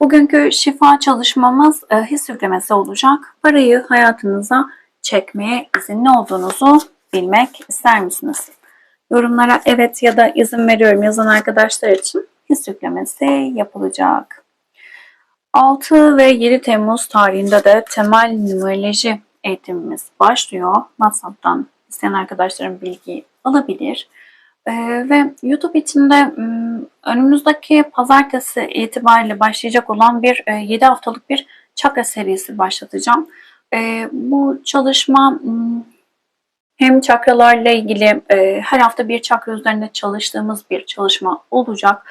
Bugünkü şifa çalışmamız e, his yüklemesi olacak. Parayı hayatınıza çekmeye izinli olduğunuzu bilmek ister misiniz? Yorumlara evet ya da izin veriyorum yazan arkadaşlar için his yüklemesi yapılacak. 6 ve 7 Temmuz tarihinde de temel numeroloji eğitimimiz başlıyor. WhatsApp'tan isteyen arkadaşlarım bilgi alabilir. Ee, ve YouTube içinde önümüzdeki pazartesi itibariyle başlayacak olan bir e, 7 haftalık bir çakra serisi başlatacağım. E, bu çalışma hem çakralarla ilgili e, her hafta bir çakra üzerinde çalıştığımız bir çalışma olacak.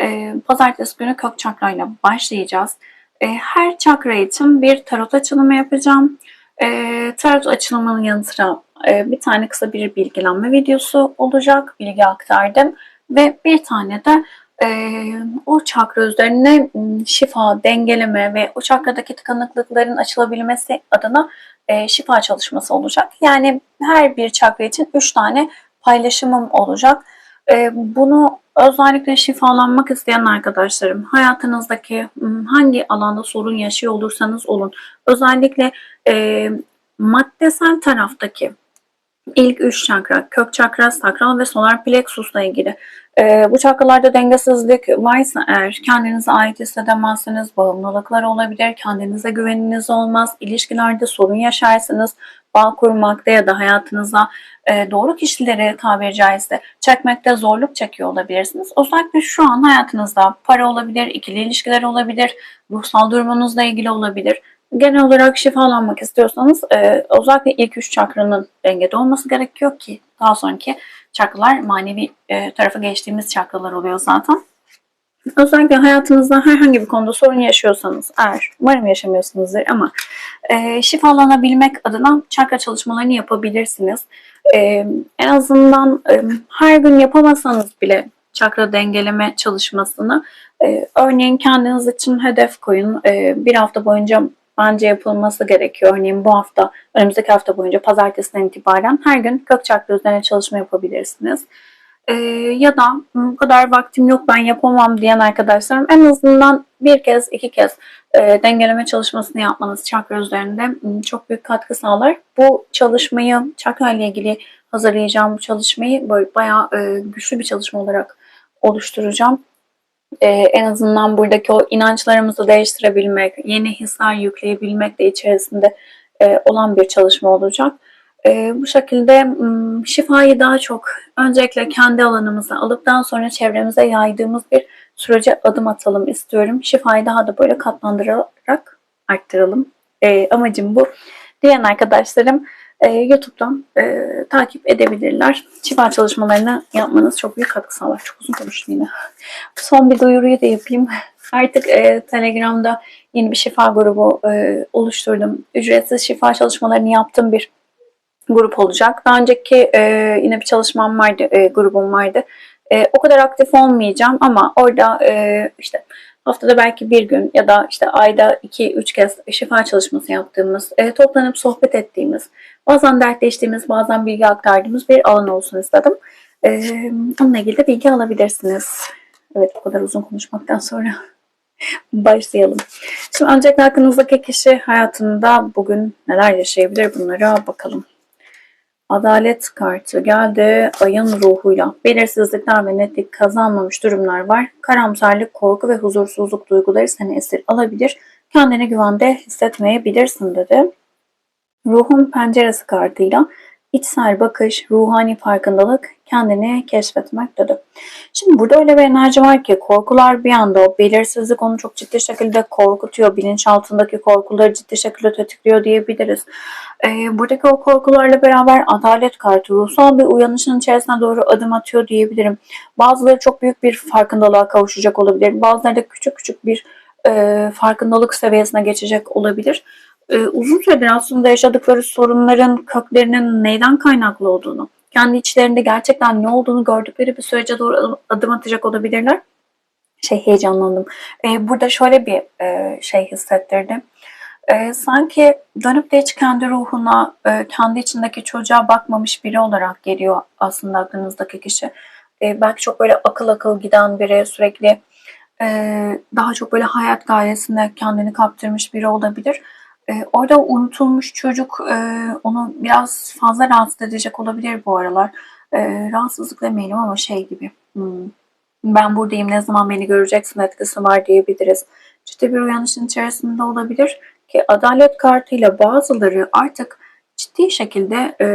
E, pazartesi günü kök çakrayla başlayacağız. E, her çakra için bir tarot açılımı yapacağım. E, tarot açılımının yanı sıra e, bir tane kısa bir bilgilenme videosu olacak. Bilgi aktardım. Ve bir tane de e, o çakra üzerine şifa, dengeleme ve o çakradaki tıkanıklıkların açılabilmesi adına e, şifa çalışması olacak. Yani her bir çakra için 3 tane paylaşımım olacak. E, bunu özellikle şifalanmak isteyen arkadaşlarım, hayatınızdaki m, hangi alanda sorun yaşıyor olursanız olun, özellikle e, maddesel taraftaki ilk üç çakra, kök çakra, sakral ve solar plexusla ilgili. Ee, bu çakralarda dengesizlik varsa eğer kendinize ait hissedemezsiniz, bağımlılıklar olabilir, kendinize güveniniz olmaz, ilişkilerde sorun yaşarsınız, bağ kurmakta ya da hayatınıza e, doğru kişileri tabiri caizse çekmekte zorluk çekiyor olabilirsiniz. Özellikle şu an hayatınızda para olabilir, ikili ilişkiler olabilir, ruhsal durumunuzla ilgili olabilir genel olarak şifalanmak istiyorsanız e, özellikle ilk üç çakranın dengede olması gerekiyor ki daha sonraki çakralar manevi e, tarafa geçtiğimiz çakralar oluyor zaten. Özellikle hayatınızda herhangi bir konuda sorun yaşıyorsanız eğer umarım yaşamıyorsunuzdur ama e, şifalanabilmek adına çakra çalışmalarını yapabilirsiniz. E, en azından e, her gün yapamasanız bile çakra dengeleme çalışmasını e, örneğin kendiniz için hedef koyun. E, bir hafta boyunca bence yapılması gerekiyor. Örneğin bu hafta, önümüzdeki hafta boyunca pazartesinden itibaren her gün kök çakra üzerine çalışma yapabilirsiniz. Ee, ya da bu kadar vaktim yok ben yapamam diyen arkadaşlarım en azından bir kez iki kez e, dengeleme çalışmasını yapmanız çakra üzerinde çok büyük katkı sağlar. Bu çalışmayı çakra ile ilgili hazırlayacağım bu çalışmayı böyle bayağı e, güçlü bir çalışma olarak oluşturacağım e, en azından buradaki o inançlarımızı değiştirebilmek, yeni hisler yükleyebilmek de içerisinde e, olan bir çalışma olacak. E, bu şekilde şifayı daha çok öncelikle kendi alanımıza alıp daha sonra çevremize yaydığımız bir sürece adım atalım istiyorum. Şifayı daha da böyle katlandırarak arttıralım. E, amacım bu. Diyen arkadaşlarım e, YouTube'dan e, takip edebilirler. Şifa çalışmalarını yapmanız çok büyük katkı sağlar. Çok uzun konuştum yine. Son bir duyuruyu da yapayım. Artık e, Telegram'da yeni bir şifa grubu e, oluşturdum. Ücretsiz şifa çalışmalarını yaptığım bir grup olacak. Daha önceki e, yine bir çalışmam vardı, e, grubum vardı. E, o kadar aktif olmayacağım ama orada e, işte haftada belki bir gün ya da işte ayda iki üç kez şifa çalışması yaptığımız, e, toplanıp sohbet ettiğimiz, bazen dertleştiğimiz, bazen bilgi aktardığımız bir alan olsun istedim. E, onunla ilgili de bilgi alabilirsiniz. Evet bu kadar uzun konuşmaktan sonra başlayalım. Şimdi öncelikle aklınızdaki kişi hayatında bugün neler yaşayabilir bunlara bakalım. Adalet kartı geldi. Ayın ruhuyla. Belirsizlikler ve netlik kazanmamış durumlar var. Karamsarlık, korku ve huzursuzluk duyguları seni esir alabilir. Kendini güvende hissetmeyebilirsin dedi. Ruhun penceresi kartıyla içsel bakış, ruhani farkındalık, kendini keşfetmek dedi. Şimdi burada öyle bir enerji var ki korkular bir anda o belirsizlik onu çok ciddi şekilde korkutuyor. Bilinçaltındaki korkuları ciddi şekilde tetikliyor diyebiliriz. Ee, buradaki o korkularla beraber adalet kartı ruhsal bir uyanışın içerisine doğru adım atıyor diyebilirim. Bazıları çok büyük bir farkındalığa kavuşacak olabilir. Bazıları da küçük küçük bir e, farkındalık seviyesine geçecek olabilir. E, uzun süredir aslında yaşadıkları sorunların köklerinin neyden kaynaklı olduğunu, kendi içlerinde gerçekten ne olduğunu gördükleri bir sürece doğru adım atacak olabilirler. Şey heyecanlandım. E, burada şöyle bir e, şey hissettirdi. E, sanki dönüp de hiç kendi ruhuna, e, kendi içindeki çocuğa bakmamış biri olarak geliyor aslında aklınızdaki kişi. E, belki çok böyle akıl akıl giden biri, sürekli e, daha çok böyle hayat gayesinde kendini kaptırmış biri olabilir. E, orada unutulmuş çocuk e, onu biraz fazla rahatsız edecek olabilir bu aralar. E, rahatsızlık demeyelim ama şey gibi. Hmm, ben buradayım ne zaman beni göreceksin etkisi var diyebiliriz. Ciddi bir uyanışın içerisinde olabilir ki adalet kartıyla bazıları artık ciddi şekilde e,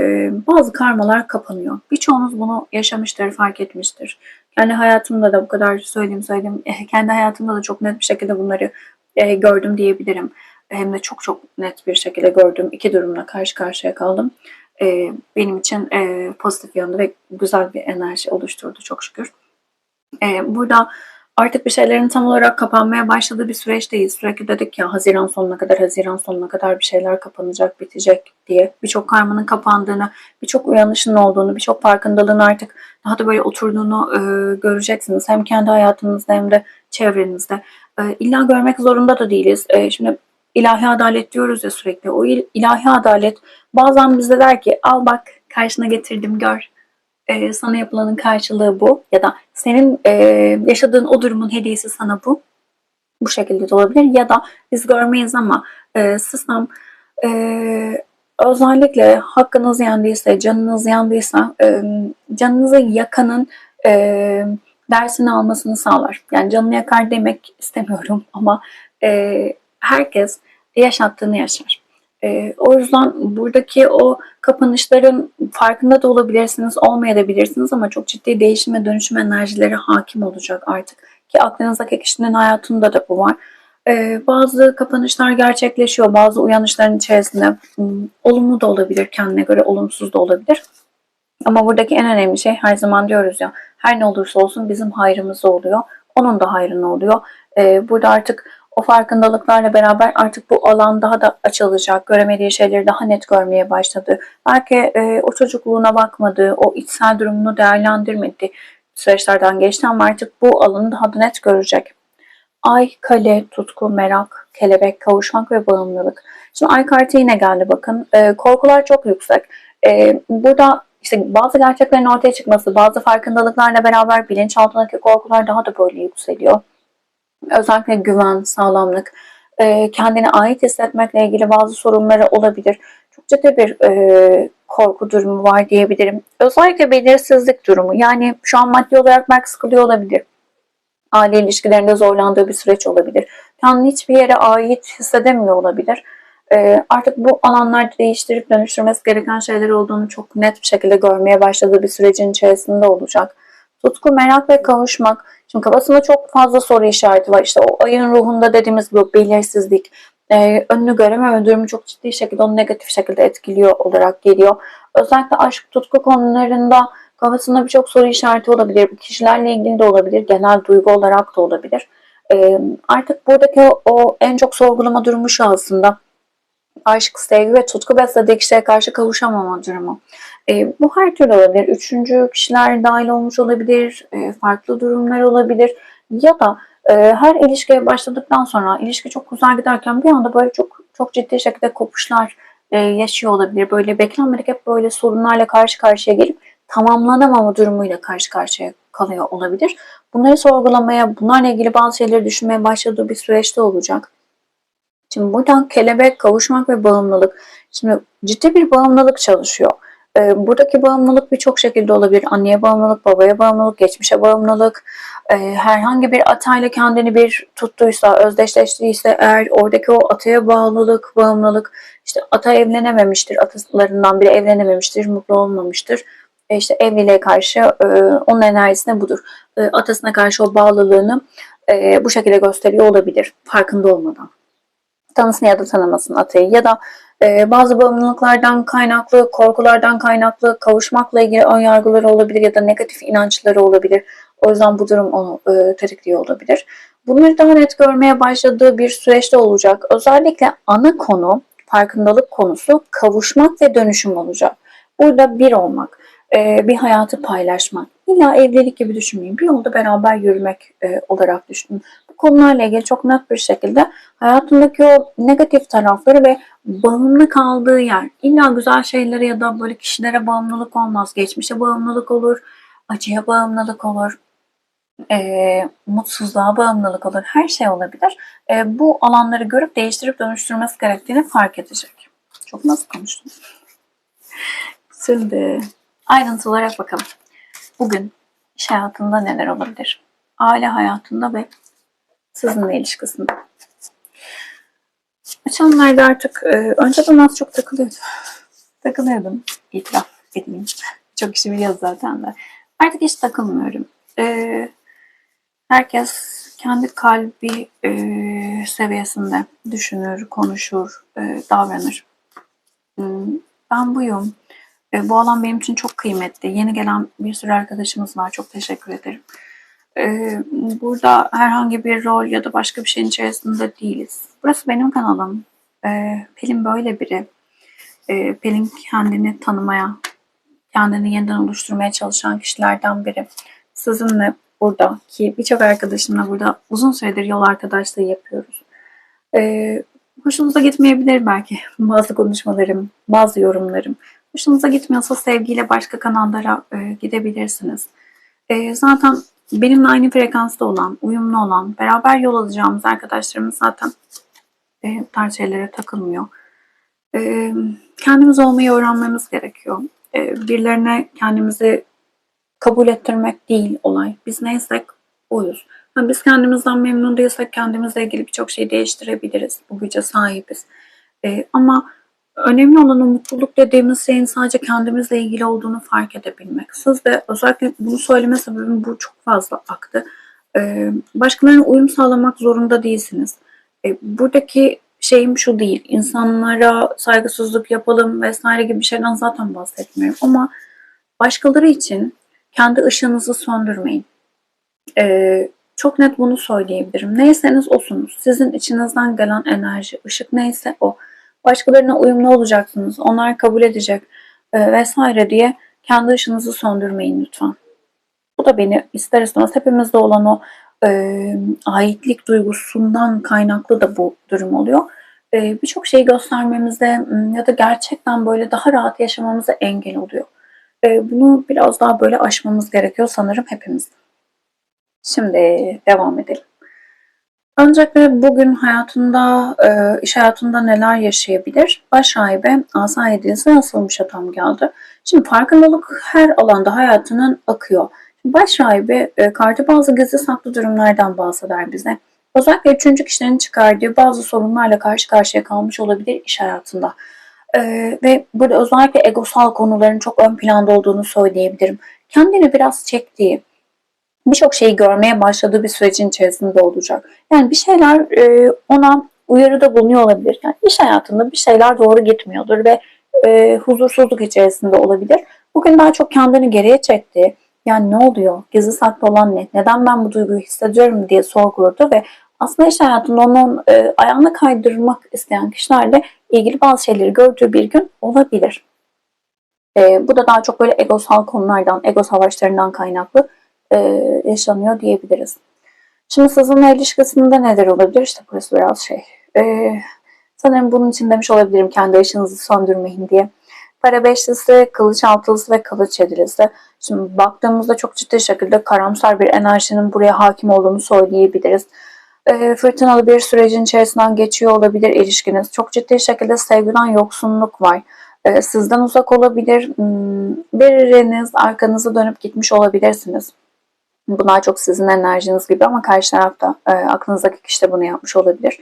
bazı karmalar kapanıyor. Birçoğunuz bunu yaşamıştır, fark etmiştir. Kendi hayatımda da bu kadar söyleyeyim söyleyeyim. eh, Kendi hayatımda da çok net bir şekilde bunları e, gördüm diyebilirim. Hem de çok çok net bir şekilde gördüm. İki durumla karşı karşıya kaldım. E, benim için e, pozitif yönde ve güzel bir enerji oluşturdu çok şükür. E, burada artık bir şeylerin tam olarak kapanmaya başladığı bir süreçteyiz. Sürekli dedik ya Haziran sonuna kadar, Haziran sonuna kadar bir şeyler kapanacak, bitecek diye. Birçok karmanın kapandığını, birçok uyanışın olduğunu, birçok farkındalığın artık daha da böyle oturduğunu e, göreceksiniz. Hem kendi hayatınızda hem de çevrenizde. E, illa görmek zorunda da değiliz. E, şimdi ilahi adalet diyoruz ya sürekli. O il- ilahi adalet bazen bize der ki al bak karşına getirdim gör e, sana yapılanın karşılığı bu ya da senin e, yaşadığın o durumun hediyesi sana bu. Bu şekilde de olabilir ya da biz görmeyiz ama e, sistem e, özellikle hakkınız yendiyse, canınız yandıysa e, canınızı yakanın e, dersini almasını sağlar. Yani canını yakar demek istemiyorum ama e, herkes yaşattığını yaşar. E, o yüzden buradaki o kapanışların farkında da olabilirsiniz, olmayabilirsiniz ama çok ciddi değişim ve dönüşüm enerjileri hakim olacak artık. Ki aklınızdaki kişinin hayatında da bu var. Ee, bazı kapanışlar gerçekleşiyor, bazı uyanışların içerisinde hmm, olumlu da olabilir, kendine göre olumsuz da olabilir. Ama buradaki en önemli şey her zaman diyoruz ya, her ne olursa olsun bizim hayrımıza oluyor, onun da hayrına oluyor. Ee, burada artık o farkındalıklarla beraber artık bu alan daha da açılacak. Göremediği şeyleri daha net görmeye başladı. Belki e, o çocukluğuna bakmadı, o içsel durumunu değerlendirmedi süreçlerden geçti ama artık bu alanı daha da net görecek. Ay, kale, tutku, merak, kelebek, kavuşmak ve bağımlılık. Şimdi ay kartı yine geldi bakın. E, korkular çok yüksek. E, burada işte bazı gerçeklerin ortaya çıkması, bazı farkındalıklarla beraber bilinçaltındaki korkular daha da böyle yükseliyor özellikle güven, sağlamlık, e, kendine ait hissetmekle ilgili bazı sorunları olabilir. Çok ciddi bir e, korku durumu var diyebilirim. Özellikle belirsizlik durumu. Yani şu an maddi olarak belki sıkılıyor olabilir. Aile ilişkilerinde zorlandığı bir süreç olabilir. Kendini hiçbir yere ait hissedemiyor olabilir. E, artık bu alanlarda değiştirip dönüştürmesi gereken şeyler olduğunu çok net bir şekilde görmeye başladığı bir sürecin içerisinde olacak. Tutku, merak ve kavuşmak. Şimdi kafasında çok fazla soru işareti var. İşte o ayın ruhunda dediğimiz bu belirsizlik, e, önünü görememe durumu çok ciddi şekilde onu negatif şekilde etkiliyor olarak geliyor. Özellikle aşk, tutku konularında kafasında birçok soru işareti olabilir. Bu kişilerle ilgili de olabilir, genel duygu olarak da olabilir. E, artık buradaki o, o en çok sorgulama durumu şu aslında aşk, sevgi ve tutku beslediği kişiye karşı kavuşamama durumu. E, bu her türlü olabilir. Üçüncü kişiler dahil olmuş olabilir, e, farklı durumlar olabilir ya da e, her ilişkiye başladıktan sonra ilişki çok güzel giderken bir anda böyle çok çok ciddi şekilde kopuşlar e, yaşıyor olabilir. Böyle beklenmedik hep böyle sorunlarla karşı karşıya gelip tamamlanamama durumuyla karşı karşıya kalıyor olabilir. Bunları sorgulamaya, bunlarla ilgili bazı şeyleri düşünmeye başladığı bir süreçte olacak. Şimdi buradan kelebek, kavuşmak ve bağımlılık. Şimdi ciddi bir bağımlılık çalışıyor. Ee, buradaki bağımlılık birçok şekilde olabilir. Anneye bağımlılık, babaya bağımlılık, geçmişe bağımlılık. Ee, herhangi bir atayla kendini bir tuttuysa, özdeşleştiyse eğer oradaki o ataya bağlılık, bağımlılık, işte ata evlenememiştir, atalarından biri evlenememiştir, mutlu olmamıştır. E işte evliliğe karşı e, onun enerjisine budur. E, atasına karşı o bağlılığını e, bu şekilde gösteriyor olabilir farkında olmadan tanısın ya da tanımasın atayı ya da e, bazı bağımlılıklardan kaynaklı, korkulardan kaynaklı kavuşmakla ilgili ön yargıları olabilir ya da negatif inançları olabilir. O yüzden bu durum onu e, tetikliyor olabilir. Bunları daha net görmeye başladığı bir süreçte olacak. Özellikle ana konu, farkındalık konusu kavuşmak ve dönüşüm olacak. Burada bir olmak, e, bir hayatı paylaşmak. İlla evlilik gibi düşünmeyin. Bir yolda beraber yürümek e, olarak düşünün. Bu konularla ilgili çok net bir şekilde hayatındaki o negatif tarafları ve bağımlı kaldığı yer. İlla güzel şeylere ya da böyle kişilere bağımlılık olmaz. Geçmişe bağımlılık olur, acıya bağımlılık olur, e, mutsuzluğa bağımlılık olur. Her şey olabilir. E, bu alanları görüp değiştirip dönüştürmesi gerektiğini fark edecek. Çok nasıl konuştum? Şimdi ayrıntılara bakalım. Bugün iş hayatında neler olabilir? Aile hayatında ve sizinle ilişkisinde. Geçenlerde artık e, önceden az çok takılıyordum. Takılıyordum. İtiraf edeyim. Çok kişi biliyor zaten de. Artık hiç takılmıyorum. E, herkes kendi kalbi e, seviyesinde düşünür, konuşur, e, davranır. Hmm, Ben buyum. E, bu alan benim için çok kıymetli. Yeni gelen bir sürü arkadaşımız var. Çok teşekkür ederim. E, burada herhangi bir rol ya da başka bir şeyin içerisinde değiliz. Burası benim kanalım. E, Pelin böyle biri. E, Pelin kendini tanımaya, kendini yeniden oluşturmaya çalışan kişilerden biri. Sizinle burada ki birçok arkadaşımla burada uzun süredir yol arkadaşlığı yapıyoruz. E, hoşunuza gitmeyebilir belki bazı konuşmalarım, bazı yorumlarım. Hoşunuza gitmiyorsa sevgiyle başka kanallara e, gidebilirsiniz. E, zaten benimle aynı frekansta olan, uyumlu olan, beraber yol alacağımız arkadaşlarımız zaten e, tarz şeylere takılmıyor. E, kendimiz olmayı öğrenmemiz gerekiyor. E, birilerine kendimizi kabul ettirmek değil olay. Biz neysek oyuz. Ha, biz kendimizden memnun değilsek kendimizle ilgili birçok şey değiştirebiliriz. Bu güce sahibiz. E, ama önemli olan o mutluluk dediğimiz şeyin sadece kendimizle ilgili olduğunu fark edebilmek. Siz de özellikle bunu söyleme sebebim bu çok fazla aktı. Ee, başkalarına uyum sağlamak zorunda değilsiniz. Ee, buradaki şeyim şu değil. İnsanlara saygısızlık yapalım vesaire gibi şeyden zaten bahsetmiyorum. Ama başkaları için kendi ışığınızı söndürmeyin. Ee, çok net bunu söyleyebilirim. Neyseniz osunuz. Sizin içinizden gelen enerji, ışık neyse o başkalarına uyumlu olacaksınız, onlar kabul edecek e, vesaire diye kendi ışınızı söndürmeyin lütfen. Bu da beni ister istemez hepimizde olan o e, aitlik duygusundan kaynaklı da bu durum oluyor. E, Birçok şeyi göstermemize ya da gerçekten böyle daha rahat yaşamamıza engel oluyor. E, bunu biraz daha böyle aşmamız gerekiyor sanırım hepimiz. Şimdi devam edelim. Öncelikle bugün hayatında, e, iş hayatında neler yaşayabilir? Baş rahibe asa hediyesi asılmış adam geldi. Şimdi farkındalık her alanda hayatının akıyor. Baş rahibe e, kartı bazı gizli saklı durumlardan bahseder bize. Özellikle üçüncü kişilerin çıkardığı bazı sorunlarla karşı karşıya kalmış olabilir iş hayatında. E, ve burada özellikle egosal konuların çok ön planda olduğunu söyleyebilirim. Kendini biraz çektiği, birçok şeyi görmeye başladığı bir sürecin içerisinde olacak. Yani bir şeyler e, ona uyarıda bulunuyor olabilir. Yani iş hayatında bir şeyler doğru gitmiyordur ve e, huzursuzluk içerisinde olabilir. Bugün daha çok kendini geriye çekti. Yani ne oluyor? Gizli saklı olan ne? Neden ben bu duyguyu hissediyorum diye sorguladı ve aslında iş hayatında onun e, ayağını kaydırmak isteyen kişilerle ilgili bazı şeyleri gördüğü bir gün olabilir. E, bu da daha çok böyle egosal konulardan, ego savaşlarından kaynaklı e, yaşanıyor diyebiliriz. Şimdi sizinle ilişkisinde neler olabilir? İşte burası biraz şey. E, sanırım bunun için demiş olabilirim kendi ışığınızı söndürmeyin diye. Para beşlisi, kılıç altılısı ve kılıç yedilisi. Şimdi baktığımızda çok ciddi şekilde karamsar bir enerjinin buraya hakim olduğunu söyleyebiliriz. E, fırtınalı bir sürecin içerisinden geçiyor olabilir ilişkiniz. Çok ciddi şekilde sevgiden yoksunluk var. E, sizden uzak olabilir. Hmm, biriniz arkanızı dönüp gitmiş olabilirsiniz. Bunlar çok sizin enerjiniz gibi ama karşı tarafta e, aklınızdaki kişi de bunu yapmış olabilir.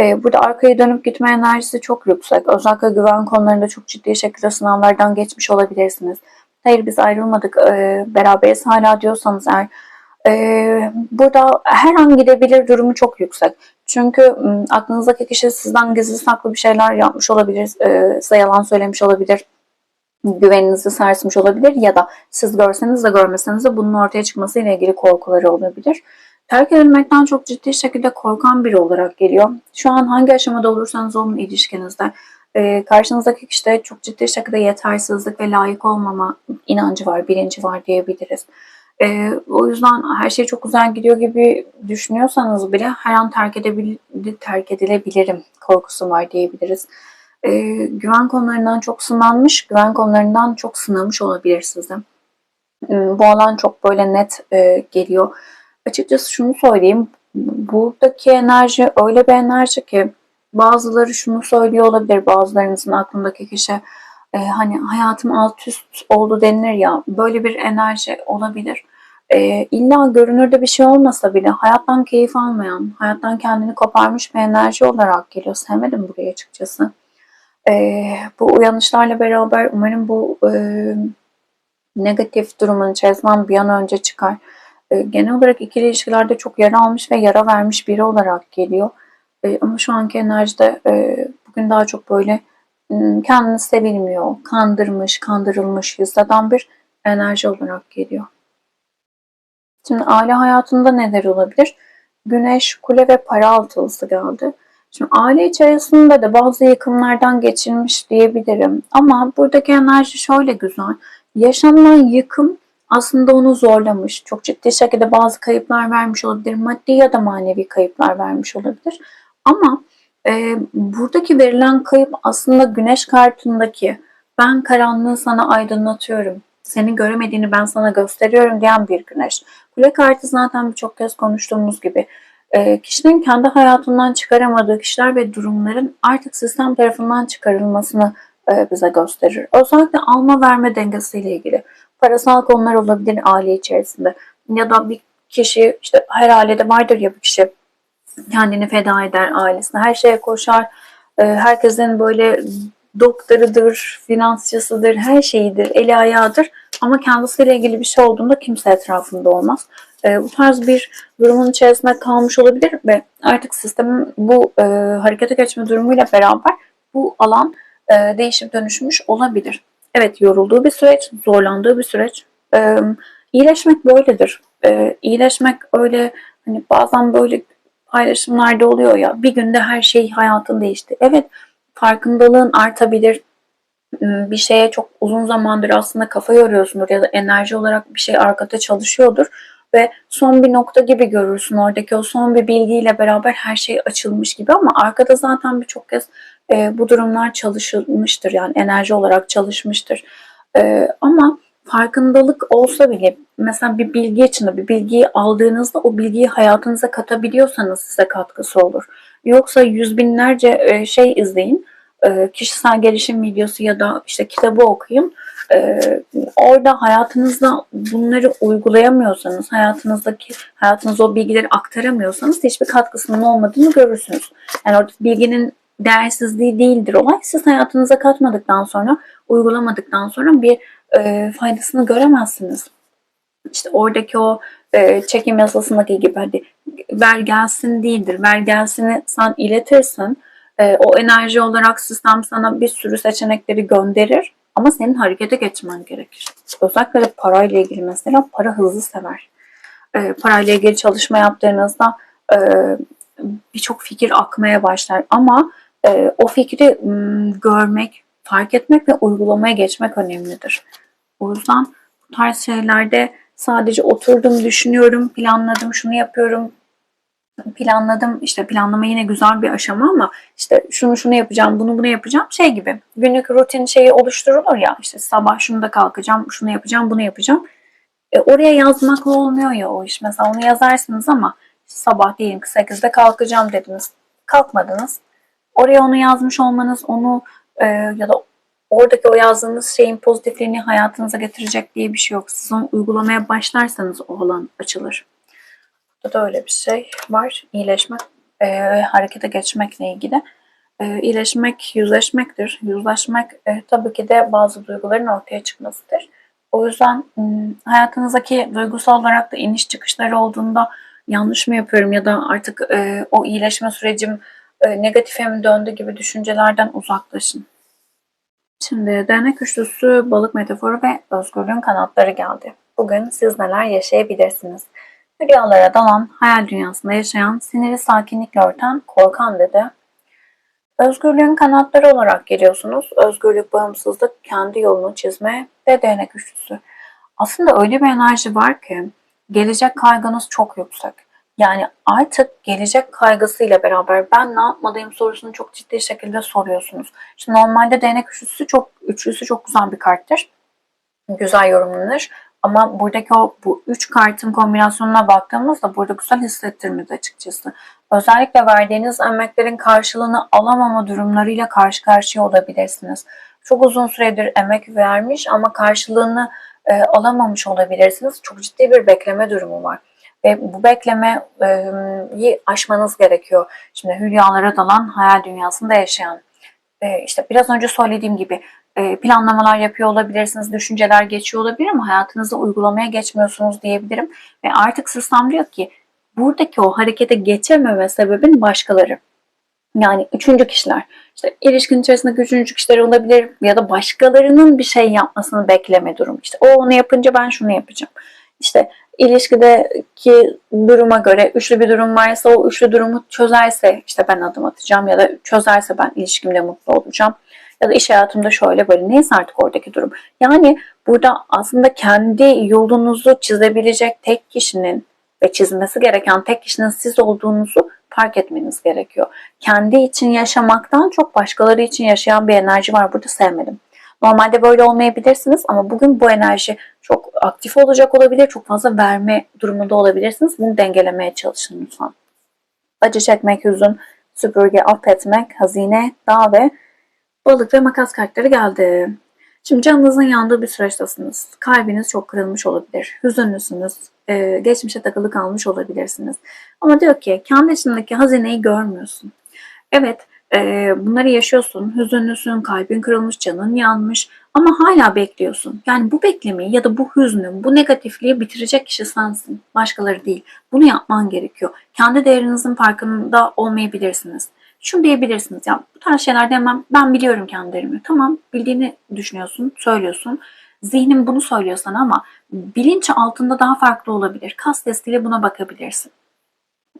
E, burada arkaya dönüp gitme enerjisi çok yüksek. Özellikle güven konularında çok ciddi şekilde sınavlardan geçmiş olabilirsiniz. Hayır biz ayrılmadık, e, beraberiz hala diyorsanız eğer e, burada her an gidebilir durumu çok yüksek. Çünkü aklınızdaki kişi sizden gizli saklı bir şeyler yapmış olabilir, e, size yalan söylemiş olabilir güveninizi sarsmış olabilir ya da siz görseniz de görmeseniz de bunun ortaya çıkması ile ilgili korkuları olabilir. Terk edilmekten çok ciddi şekilde korkan biri olarak geliyor. Şu an hangi aşamada olursanız olun ilişkinizde e, karşınızdaki kişide çok ciddi şekilde yetersizlik ve layık olmama inancı var, bilinci var diyebiliriz. E, o yüzden her şey çok güzel gidiyor gibi düşünüyorsanız bile her an terk, edebil terk edilebilirim korkusu var diyebiliriz. E, güven konularından çok sınanmış, güven konularından çok sınamış olabilir sizi. E, bu alan çok böyle net e, geliyor. Açıkçası şunu söyleyeyim, buradaki enerji öyle bir enerji ki bazıları şunu söylüyor olabilir, bazılarınızın aklındaki kişi e, hani hayatım alt üst oldu denilir ya böyle bir enerji olabilir. E, illa görünürde bir şey olmasa bile hayattan keyif almayan, hayattan kendini koparmış bir enerji olarak geliyor. Sevmedim burayı açıkçası. E, bu uyanışlarla beraber umarım bu e, negatif durumun içerisinden bir an önce çıkar. E, genel olarak ikili ilişkilerde çok yara almış ve yara vermiş biri olarak geliyor. E, ama şu anki enerjide e, bugün daha çok böyle ım, kendini sevilmiyor, kandırmış, kandırılmış hisseden bir enerji olarak geliyor. Şimdi aile hayatında neler olabilir? Güneş, kule ve para altılısı geldi. Şimdi aile içerisinde de bazı yıkımlardan geçilmiş diyebilirim. Ama buradaki enerji şöyle güzel. Yaşanılan yıkım aslında onu zorlamış. Çok ciddi şekilde bazı kayıplar vermiş olabilir. Maddi ya da manevi kayıplar vermiş olabilir. Ama e, buradaki verilen kayıp aslında güneş kartındaki ben karanlığı sana aydınlatıyorum. Seni göremediğini ben sana gösteriyorum diyen bir güneş. Kule kartı zaten birçok kez konuştuğumuz gibi kişinin kendi hayatından çıkaramadığı kişiler ve durumların artık sistem tarafından çıkarılmasını e, bize gösterir. Özellikle alma verme dengesiyle ilgili parasal konular olabilir aile içerisinde ya da bir kişi işte her ailede vardır ya bir kişi kendini feda eder ailesine. Her şeye koşar. Ee, herkesin böyle doktorudur, finansçısıdır, her şeyidir, eli ayağıdır. Ama kendisiyle ilgili bir şey olduğunda kimse etrafında olmaz. E, bu tarz bir durumun içerisinde kalmış olabilir ve artık sistemin bu e, harekete geçme durumuyla beraber bu alan e, değişip dönüşmüş olabilir. Evet yorulduğu bir süreç, zorlandığı bir süreç. E, iyileşmek böyledir. E, iyileşmek öyle hani bazen böyle paylaşımlarda oluyor ya bir günde her şey hayatın değişti. Evet farkındalığın artabilir. Bir şeye çok uzun zamandır aslında kafa yoruyorsundur ya da enerji olarak bir şey arkada çalışıyordur ve son bir nokta gibi görürsün oradaki o son bir bilgiyle beraber her şey açılmış gibi ama arkada zaten birçok kez e, bu durumlar çalışılmıştır yani enerji olarak çalışmıştır. E, ama farkındalık olsa bile mesela bir bilgi içinde bir bilgiyi aldığınızda o bilgiyi hayatınıza katabiliyorsanız size katkısı olur. Yoksa yüz binlerce e, şey izleyin, e, kişisel gelişim videosu ya da işte kitabı okuyun. E, orada hayatınızda bunları uygulayamıyorsanız, hayatınızdaki hayatınıza o bilgileri aktaramıyorsanız hiçbir katkısının olmadığını görürsünüz. Yani orada bilginin değersizliği değildir olay. Siz hayatınıza katmadıktan sonra, uygulamadıktan sonra bir e, faydasını göremezsiniz. İşte oradaki o e, çekim yasasındaki gibi hadi ver gelsin değildir. Ver gelsini sen iletirsin. E, o enerji olarak sistem sana bir sürü seçenekleri gönderir. Ama senin harekete geçmen gerekir. Özellikle de parayla ilgili mesela para hızlı sever. E, parayla ilgili çalışma yaptığınızda e, birçok fikir akmaya başlar. Ama e, o fikri m, görmek, fark etmek ve uygulamaya geçmek önemlidir. O yüzden bu tarz şeylerde sadece oturdum, düşünüyorum, planladım, şunu yapıyorum, planladım. İşte planlama yine güzel bir aşama ama işte şunu şunu yapacağım, bunu bunu yapacağım şey gibi. Günlük rutin şeyi oluşturulur ya işte sabah şunu da kalkacağım, şunu yapacağım, bunu yapacağım. E, oraya yazmakla olmuyor ya o iş. Mesela onu yazarsınız ama sabah diyelim ki 8'de kalkacağım dediniz. Kalkmadınız. Oraya onu yazmış olmanız onu e, ya da oradaki o yazdığınız şeyin pozitifliğini hayatınıza getirecek diye bir şey yok. Siz uygulamaya başlarsanız o alan açılır. Burada da öyle bir şey var. İyileşmek, e, harekete geçmekle ilgili. E, iyileşmek, yüzleşmektir. Yüzleşmek e, tabii ki de bazı duyguların ortaya çıkmasıdır. O yüzden hayatınızdaki duygusal olarak da iniş çıkışları olduğunda yanlış mı yapıyorum ya da artık e, o iyileşme sürecim e, negatife mi döndü gibi düşüncelerden uzaklaşın. Şimdi değnek üçlüsü, balık metaforu ve özgürlüğün kanatları geldi. Bugün siz neler yaşayabilirsiniz? Rüyalara dalan, hayal dünyasında yaşayan, siniri sakinlikle örten, korkan dedi. Özgürlüğün kanatları olarak geliyorsunuz. Özgürlük, bağımsızlık, kendi yolunu çizme ve değnek üçlüsü. Aslında öyle bir enerji var ki gelecek kaygınız çok yüksek. Yani artık gelecek kaygısıyla beraber ben ne yapmalıyım sorusunu çok ciddi şekilde soruyorsunuz. Şimdi normalde değnek üçlüsü çok üçlüsü çok güzel bir karttır. Güzel yorumlanır. Ama buradaki o bu üç kartın kombinasyonuna baktığımızda burada güzel hissettirmedi açıkçası. Özellikle verdiğiniz emeklerin karşılığını alamama durumlarıyla karşı karşıya olabilirsiniz. Çok uzun süredir emek vermiş ama karşılığını e, alamamış olabilirsiniz. Çok ciddi bir bekleme durumu var. Ve bu beklemeyi aşmanız gerekiyor. Şimdi hülyalara dalan hayal dünyasında yaşayan. E, işte biraz önce söylediğim gibi planlamalar yapıyor olabilirsiniz, düşünceler geçiyor olabilir ama hayatınızda uygulamaya geçmiyorsunuz diyebilirim. Ve artık sistem diyor ki buradaki o harekete geçememe sebebin başkaları. Yani üçüncü kişiler. İşte ilişkin içerisinde üçüncü kişiler olabilir ya da başkalarının bir şey yapmasını bekleme durum. İşte o onu yapınca ben şunu yapacağım. İşte ilişkideki duruma göre üçlü bir durum varsa o üçlü durumu çözerse işte ben adım atacağım ya da çözerse ben ilişkimde mutlu olacağım. Ya da iş hayatımda şöyle böyle neyse artık oradaki durum. Yani burada aslında kendi yolunuzu çizebilecek tek kişinin ve çizmesi gereken tek kişinin siz olduğunuzu fark etmeniz gerekiyor. Kendi için yaşamaktan çok başkaları için yaşayan bir enerji var. Burada sevmedim. Normalde böyle olmayabilirsiniz ama bugün bu enerji çok aktif olacak olabilir. Çok fazla verme durumunda olabilirsiniz. Bunu dengelemeye çalışın lütfen. Acı çekmek, hüzün, süpürge, affetmek, hazine, dağ ve balık ve makas kartları geldi. Şimdi canınızın yandığı bir süreçtesiniz. Kalbiniz çok kırılmış olabilir. Hüzünlüsünüz. Ee, geçmişe takılı kalmış olabilirsiniz. Ama diyor ki kendi içindeki hazineyi görmüyorsun. Evet e, bunları yaşıyorsun. Hüzünlüsün, kalbin kırılmış, canın yanmış ama hala bekliyorsun. Yani bu beklemeyi ya da bu hüznü, bu negatifliği bitirecek kişi sensin. Başkaları değil. Bunu yapman gerekiyor. Kendi değerinizin farkında olmayabilirsiniz. Şunu diyebilirsiniz ya bu tarz şeylerde hemen ben biliyorum kendi değerimi. Tamam bildiğini düşünüyorsun, söylüyorsun. Zihnin bunu söylüyor sana ama bilinç altında daha farklı olabilir. Kas testiyle buna bakabilirsin.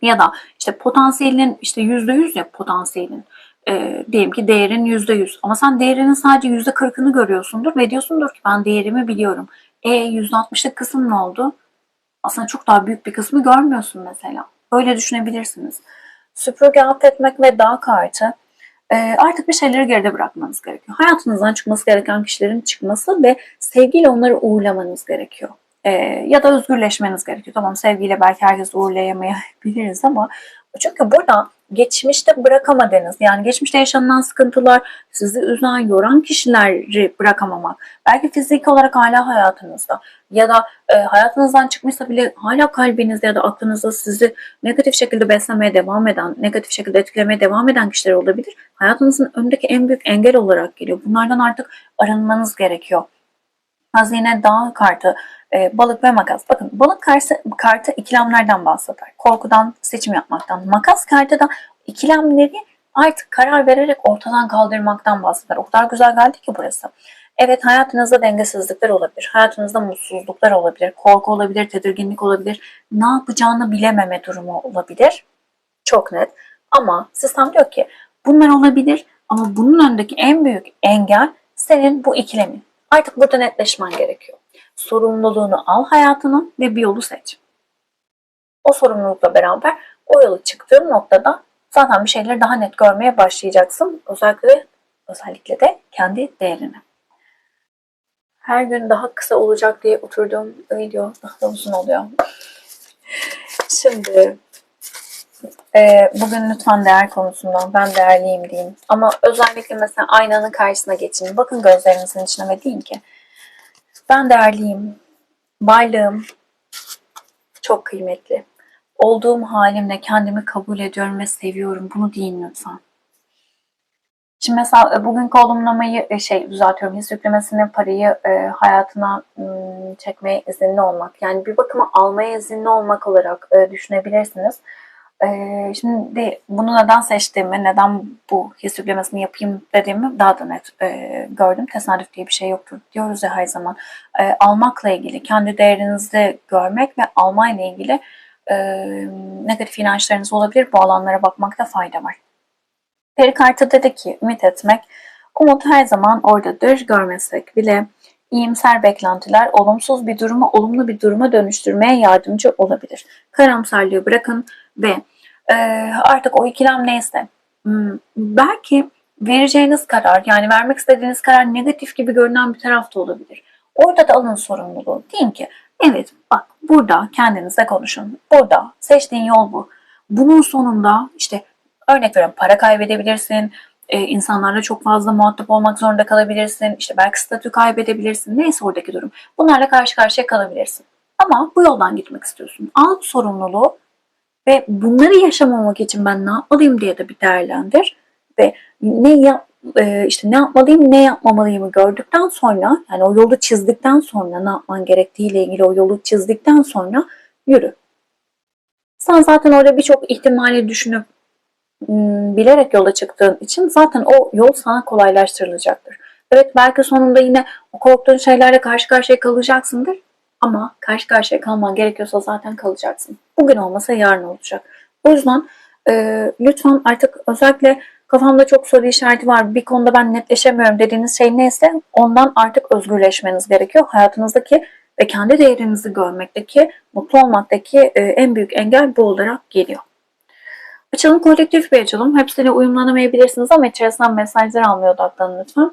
Ya da işte potansiyelin işte yüzde yüz ya potansiyelin. E, diyelim ki değerin yüzde yüz ama sen değerinin sadece yüzde kırkını görüyorsundur ve diyorsundur ki ben değerimi biliyorum. E yüzde altmışlık kısım ne oldu? Aslında çok daha büyük bir kısmı görmüyorsun mesela. Öyle düşünebilirsiniz. Süpürge affetmek ve dağ kartı e, artık bir şeyleri geride bırakmanız gerekiyor. Hayatınızdan çıkması gereken kişilerin çıkması ve sevgiyle onları uğurlamanız gerekiyor. E, ya da özgürleşmeniz gerekiyor. Tamam sevgiyle belki herkes uğurlayamayabiliriz ama çünkü burada geçmişte bırakamadığınız yani geçmişte yaşanılan sıkıntılar sizi üzen, yoran kişileri bırakamamak. Belki fiziki olarak hala hayatınızda ya da e, hayatınızdan çıkmışsa bile hala kalbinizde ya da aklınızda sizi negatif şekilde beslemeye devam eden, negatif şekilde etkilemeye devam eden kişiler olabilir. Hayatınızın önündeki en büyük engel olarak geliyor. Bunlardan artık arınmanız gerekiyor. Hazine dağ kartı, e, balık ve makas. Bakın balık kartı, kartı ikilemlerden bahseder. Korkudan, seçim yapmaktan. Makas kartı da ikilemleri artık karar vererek ortadan kaldırmaktan bahseder. O kadar güzel geldi ki burası. Evet hayatınızda dengesizlikler olabilir. Hayatınızda mutsuzluklar olabilir. Korku olabilir, tedirginlik olabilir. Ne yapacağını bilememe durumu olabilir. Çok net. Ama sistem diyor ki bunlar olabilir ama bunun önündeki en büyük engel senin bu ikilemin. Artık burada netleşmen gerekiyor. Sorumluluğunu al hayatının ve bir yolu seç. O sorumlulukla beraber o yolu çıktığın noktada zaten bir şeyleri daha net görmeye başlayacaksın. Özellikle özellikle de kendi değerini. Her gün daha kısa olacak diye oturduğum video daha da uzun oluyor. Şimdi e, bugün lütfen değer konusundan ben değerliyim diyeyim. Ama özellikle mesela aynanın karşısına geçin. Bakın gözlerinizin içine ve deyin ki ben değerliyim. Varlığım çok kıymetli. Olduğum halimle kendimi kabul ediyorum ve seviyorum. Bunu deyin lütfen. Şimdi mesela e, bugünkü olumlamayı e, şey düzeltiyorum. His yüklemesini parayı e, hayatına çekmeye izinli olmak. Yani bir bakıma almaya izinli olmak olarak e, düşünebilirsiniz. Ee, şimdi bunu neden seçtiğimi, neden bu his yüklemesini yapayım dediğimi daha da net e, gördüm. Tesadüf diye bir şey yoktur diyoruz ya her zaman. E, almakla ilgili, kendi değerinizi görmek ve almayla ilgili e, negatif inançlarınız olabilir. Bu alanlara bakmakta fayda var. Peri kartı dedi ki ümit etmek, umut her zaman oradadır. Görmesek bile iyimser beklentiler olumsuz bir durumu olumlu bir duruma dönüştürmeye yardımcı olabilir. Karamsarlığı bırakın ve artık o ikilem neyse hmm, belki vereceğiniz karar yani vermek istediğiniz karar negatif gibi görünen bir tarafta olabilir. Orada da alın sorumluluğu. Deyin ki evet bak burada kendinize konuşun. Burada seçtiğin yol bu. Bunun sonunda işte örnek veriyorum para kaybedebilirsin, e, insanlarla çok fazla muhatap olmak zorunda kalabilirsin, işte belki statü kaybedebilirsin, neyse oradaki durum. Bunlarla karşı karşıya kalabilirsin. Ama bu yoldan gitmek istiyorsun. Al sorumluluğu ve bunları yaşamamak için ben ne yapmalıyım diye de bir değerlendir ve ne yap, e, işte ne yapmalıyım, ne yapmamalıyımı gördükten sonra yani o yolu çizdikten sonra ne yapman gerektiğiyle ilgili o yolu çizdikten sonra yürü. Sen zaten orada birçok ihtimali düşünüp m, bilerek yola çıktığın için zaten o yol sana kolaylaştırılacaktır. Evet belki sonunda yine o korktuğun şeylerle karşı karşıya kalacaksındır ama karşı karşıya kalman gerekiyorsa zaten kalacaksın. Bugün olmasa yarın olacak. O yüzden e, lütfen artık özellikle kafamda çok soru işareti var. Bir konuda ben netleşemiyorum dediğiniz şey neyse ondan artık özgürleşmeniz gerekiyor. Hayatınızdaki ve kendi değerinizi görmekteki, mutlu olmaktaki e, en büyük engel bu olarak geliyor. Açılım kolektif bir açılım. Hepsine uyumlanamayabilirsiniz ama içerisinden mesajlar almaya odaklanın lütfen.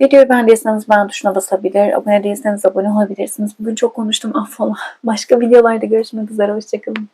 Videoyu beğendiyseniz beğen tuşuna basabilir, abone değilseniz abone olabilirsiniz. Bugün çok konuştum affola. Başka videolarda görüşmek üzere, hoşçakalın.